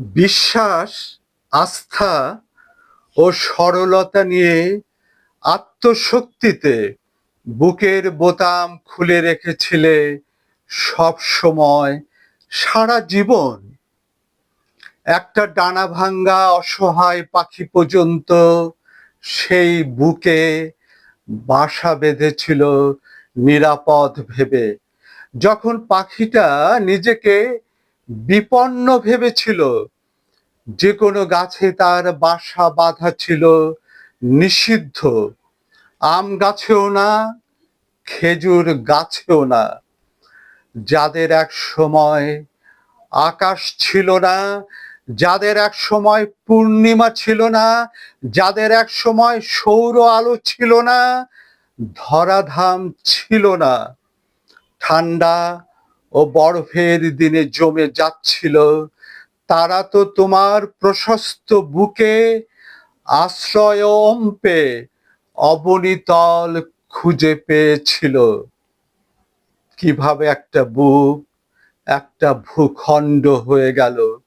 বিশ্বাস, আস্থা ও সরলতা নিয়ে আত্মশক্তিতে বুকের বোতাম খুলে রেখেছিলে সব সময়, সারা জীবন। একটা ডানা ভাঙ্গা অসহায় পাখি পর্যন্ত সেই বুকে বাসা বেঁধেছিল নিরাপদ ভেবে। যখন পাখিটা নিজেকে বিপন্ন ভেবেছিল যে কোনো গাছে তার বাসা বাঁধা ছিল নিষিদ্ধ। আম গাছেও না, খেজুর গাছেও না। যাদের এক সময় আকাশ ছিল না, যাদের এক সময় পূর্ণিমা ছিল না, যাদের এক সময় সৌর আলো ছিল না, ধরাধাম ছিল না। ঠান্ডা ও বরফের দিনে জমে যাচ্ছিল। তারা তো তোমার প্রশস্ত বুকে আশ্রয় অম্পে অবনীতল খুঁজে পেয়েছিল। কীভাবে একটা বুক, একটা ভূখণ্ড হয়ে গেল?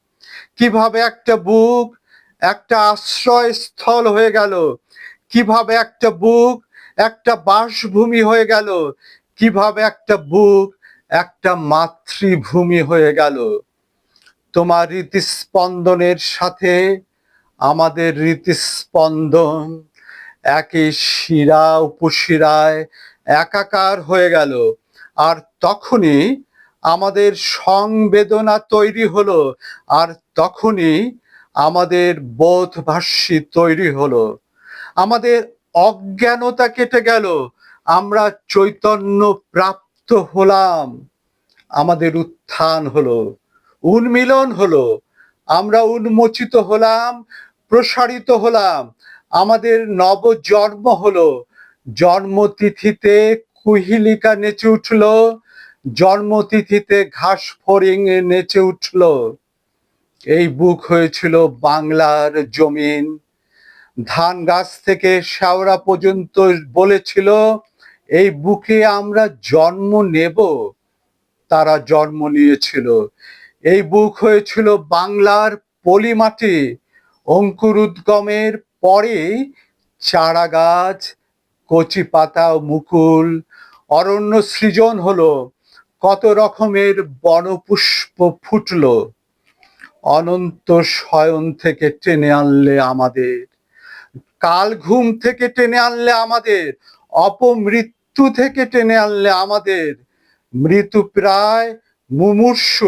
কীভাবে একটা বুক, একটা আশ্রয়স্থল হয়ে গেল? কীভাবে একটা বুক, একটা বাসভূমি হয়ে গেল? কীভাবে একটা বুক একটা মাতৃভূমি হয়ে গেল। তোমার রীতিস্পন্দনের সাথে আমাদের রীতিস্পন্দন একই শিরা উপশিরায় একাকার হয়ে গেল। আর তখনই আমাদের সংবেদনা তৈরি হলো, আর তখনই আমাদের বোধভাষ্যী তৈরি হলো। আমাদের অজ্ঞানতা কেটে গেল। আমরা চৈতন্য প্রাপ্ত হলাম। আমাদের উত্থান হলো, উন্মিলন হলো। আমরা উন্মোচিত হলাম, প্রসারিত হলাম। আমাদের নবজন্ম হলো। জন্মতিথিতে কুহিলিকা নেচে উঠল। জন্মতিথিতে ঘাস ফড়িং নেচে উঠল। এই বুক হয়েছিল বাংলার জমিন। ধান গাছ থেকে শেওড়া পর্যন্ত বলেছিল এই বুকে আমরা জন্ম নেব, তারা জন্ম নিয়েছিল। এই বুক হয়েছিল বাংলার পলিমাটি, অঙ্কুর উদ্গমের পরে চারা গাছ কচি পাতা মুকুল, অরণ্য সৃজন হলো, কত রকমের বনপুষ্প ফুটলো, অনন্ত শয়ন থেকে টেনে আনলে আমাদের, কাল ঘুম থেকে টেনে আনলে আমাদের, অপমৃত্যু থেকে টেনে আনলে আমাদের। মৃত্যু প্রায় মুমূর্ষ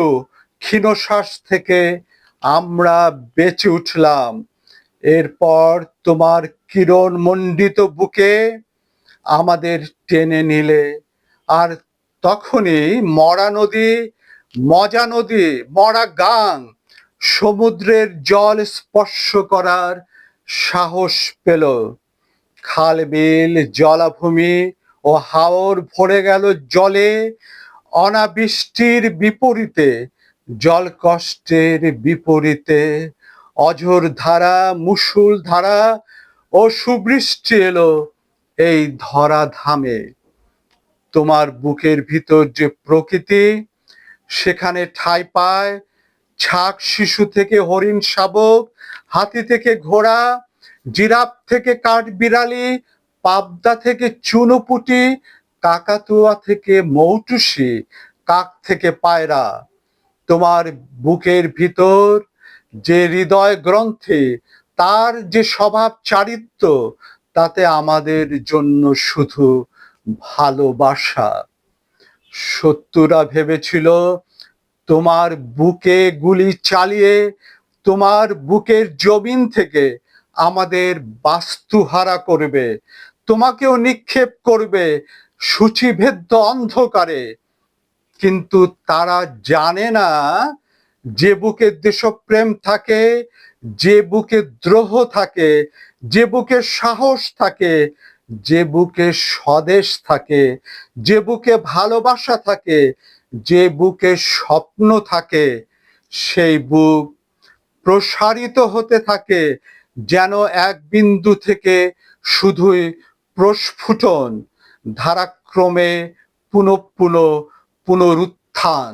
ক্ষীণশ্বাস থেকে আমরা বেঁচে উঠলাম। এরপর তোমার কিরণ মণ্ডিত বুকে আমাদের টেনে নিলে। আর তখনই মরা নদী, মজা নদী, মরা গাং, সমুদ্রের জল স্পর্শ করার সাহস পেল। খাল, বিল, জলাভূমি ও হাওর ভরে গেল জলে, অনাবৃষ্টির বিপরীতে, জল কষ্টের বিপরীতে। অঝোর ধারা মুসুল ধারা, ও সুবৃষ্টি এলো এই ধরা ধামে তোমার বুকের ভিতর যে প্রকৃতি, সেখানে ঠাঁই পায় ছাক শিশু থেকে হরিণ শাবক, হাতি থেকে ঘোড়া, জিরাফ থেকে কাঠ বিড়ালি পাবদা থেকে চুনোপুটি, কাকাতুয়া থেকে মৌটুসি, কাক থেকে পায়রা। তোমার বুকের ভিতর যে হৃদয় গ্রন্থে, তার যে স্বভাব চারিত্র, তাতে আমাদের জন্য শুধু ভালোবাসা। শত্রুরা ভেবেছিল, তোমার বুকে গুলি চালিয়ে, তোমার বুকের জমিন থেকে আমাদের বাস্তুহারা করবে। তোমাকেও নিক্ষেপ করবে সূচিভেদ্য অন্ধকারে। কিন্তু তারা জানে না যে বুকে দেশপ্রেম থাকে, যে বুকে দ্রোহ থাকে, যে বুকে সাহস থাকে, যে বুকে স্বদেশ থাকে, যে বুকে ভালোবাসা থাকে, যে বুকে স্বপ্ন থাকে, সেই বুক প্রসারিত হতে থাকে, যেন এক বিন্দু থেকে শুধুই প্রস্ফুটন ধারাক্রমে পুনঃপুন পুনঃ পুনরুত্থান